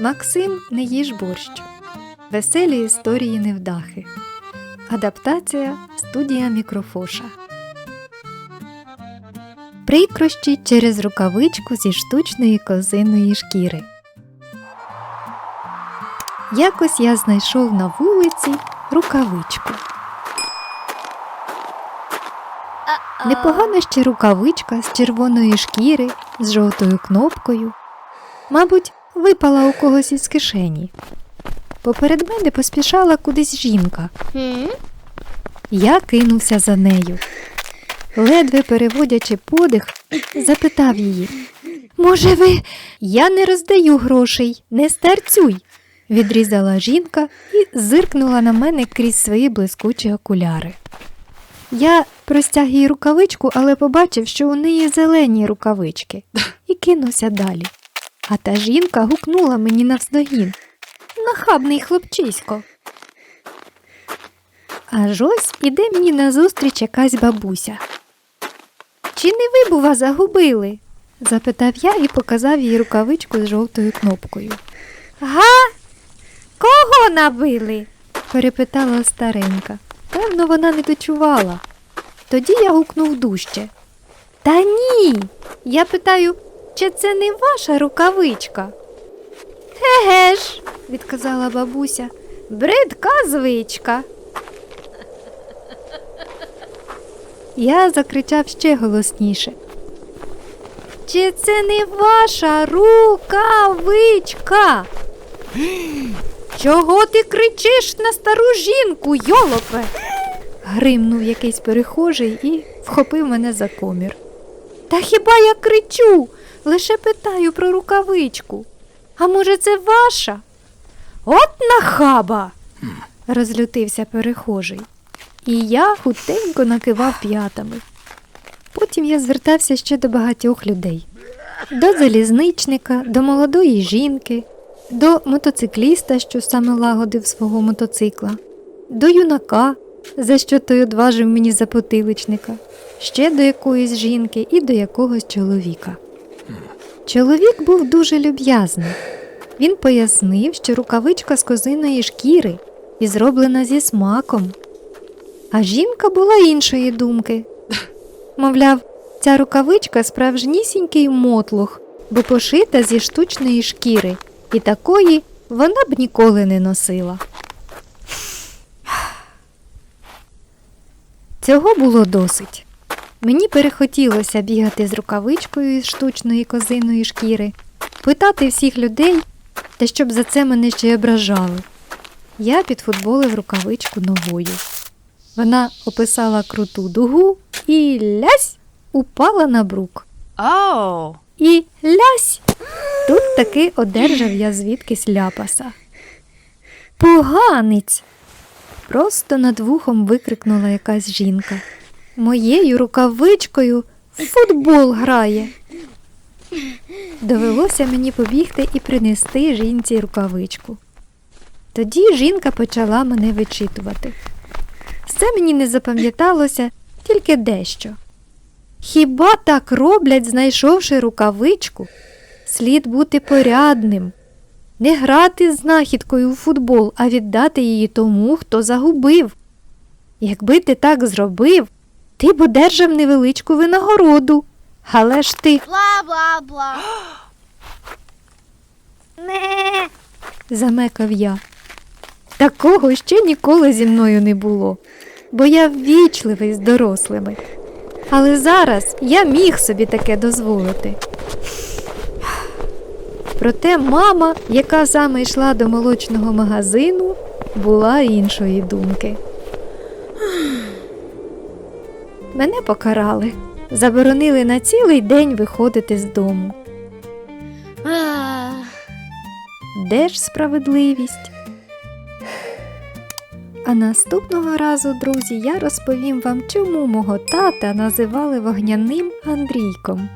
Максим не їж борщ. Веселі історії невдахи. Адаптація студія Мікрофоша. Прикрощі через рукавичку зі штучної козиної шкіри. Якось я знайшов на вулиці рукавичку. Непогана ще рукавичка з червоної шкіри з жовтою кнопкою. Мабуть, випала у когось із кишені. Поперед мене поспішала кудись жінка. Я кинувся за нею. Ледве переводячи подих, запитав її. Може, ви. Я не роздаю грошей, не старцюй, відрізала жінка і зиркнула на мене крізь свої блискучі окуляри. Я простяг їй рукавичку, але побачив, що у неї зелені рукавички, і кинувся далі. А та жінка гукнула мені навздогін. Нахабний хлопчисько. Аж ось іде мені назустріч якась бабуся. Чи не ви, бува, загубили? запитав я і показав їй рукавичку з жовтою кнопкою. Га? Кого набили? перепитала старенька. Певно, вона не дочувала. Тоді я гукнув дужче. Та ні. Я питаю, чи це не ваша рукавичка? Еге ж, відказала бабуся. Бридка звичка. Я закричав ще голосніше. Чи це не ваша рукавичка? Чого ти кричиш на стару жінку, йолопе? гримнув якийсь перехожий і вхопив мене за комір. Та хіба я кричу? Лише питаю про рукавичку. А може, це ваша? От нахаба. розлютився перехожий. І я хутенько накивав п'ятами. Потім я звертався ще до багатьох людей: до залізничника, до молодої жінки, до мотоцикліста, що саме лагодив свого мотоцикла, до юнака, за що той одважив мені за потиличника, ще до якоїсь жінки і до якогось чоловіка. Чоловік був дуже люб'язний. Він пояснив, що рукавичка з козиної шкіри і зроблена зі смаком. А жінка була іншої думки. Мовляв, ця рукавичка справжнісінький мотлох, бо пошита зі штучної шкіри, і такої вона б ніколи не носила. Цього було досить. Мені перехотілося бігати з рукавичкою із штучної козиної шкіри, питати всіх людей, та щоб за це мене ще й ображали. Я підфутболив рукавичку новою. Вона описала круту дугу і лясь упала на брук. Oh. І лясь. Тут таки одержав я звідкись ляпаса. Поганець. Просто над вухом викрикнула якась жінка. Моєю рукавичкою в футбол грає. Довелося мені побігти і принести жінці рукавичку. Тоді жінка почала мене вичитувати. Все мені не запам'яталося тільки дещо. Хіба так роблять, знайшовши рукавичку? Слід бути порядним, не грати з знахідкою у футбол, а віддати її тому, хто загубив. Якби ти так зробив, ти б одержав невеличку винагороду. Але ж ти Blah blah blah. не. замекав я. Такого ще ніколи зі мною не було, бо я ввічливий з дорослими. Але зараз я міг собі таке дозволити. Проте мама, яка саме йшла до молочного магазину, була іншої думки. Мене покарали, заборонили на цілий день виходити з дому. Ах. Де ж справедливість? А наступного разу, друзі, я розповім вам, чому мого тата називали вогняним Андрійком.